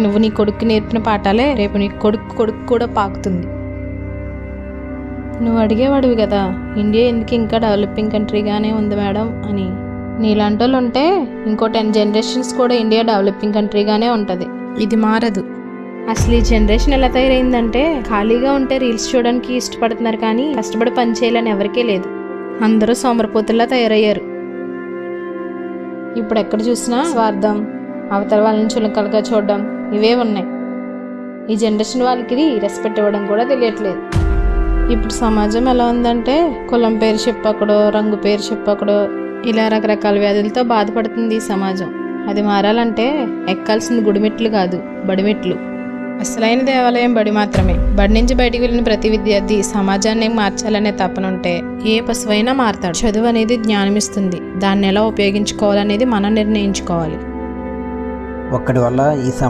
నువ్వు నీ కొడుక్కి నేర్పిన పాఠాలే రేపు నీ కొడుకు కొడుకు కూడా పాకుతుంది. నువ్వు అడిగేవాడివి కదా ఇండియా ఎందుకు ఇంకా డెవలపింగ్ కంట్రీగానే ఉంది మేడం అని. నీలాంటి వాళ్ళు ఉంటే ఇంకో టెన్ జనరేషన్స్ కూడా ఇండియా డెవలపింగ్ కంట్రీగానే ఉంటుంది. ఇది మారదు. అసలు ఈ జనరేషన్ ఎలా తయారైందంటే ఖాళీగా ఉంటే రీల్స్ చూడడానికి ఇష్టపడుతున్నారు కానీ కష్టపడి పని చేయాలని ఎవరికీ లేదు. అందరూ సోమరపోతుల్లా తయారయ్యారు. ఇప్పుడు ఎక్కడ చూసినా స్వార్థం అవతల వాళ్ళని చులకలుగా చూడడం ఇవే ఉన్నాయి. ఈ జనరేషన్ వాళ్ళకి రెస్పెక్ట్ ఇవ్వడం కూడా తెలియట్లేదు. ఇప్పుడు సమాజం ఎలా ఉందంటే కులం పేరు చెప్పకడో రంగు పేరు చెప్పకడో ఇలా రకరకాల వ్యాధులతో బాధపడుతుంది ఈ సమాజం. అది మారాలంటే ఎక్కాల్సింది గుడిమెట్లు కాదు బడిమెట్లు. అసలైన దేవాలయం బడి మాత్రమే. బడి నుంచి బయటికి వెళ్ళిన ప్రతి విద్యార్థి సమాజాన్ని మార్చాలనే తపనుంటే ఏ పశువైనా మారతాడు. చదువు అనేది జ్ఞానమిస్తుంది దాన్ని ఎలా ఉపయోగించుకోవాలనేది మనం నిర్ణయించుకోవాలి. ఒక్కడి వల్ల ఈ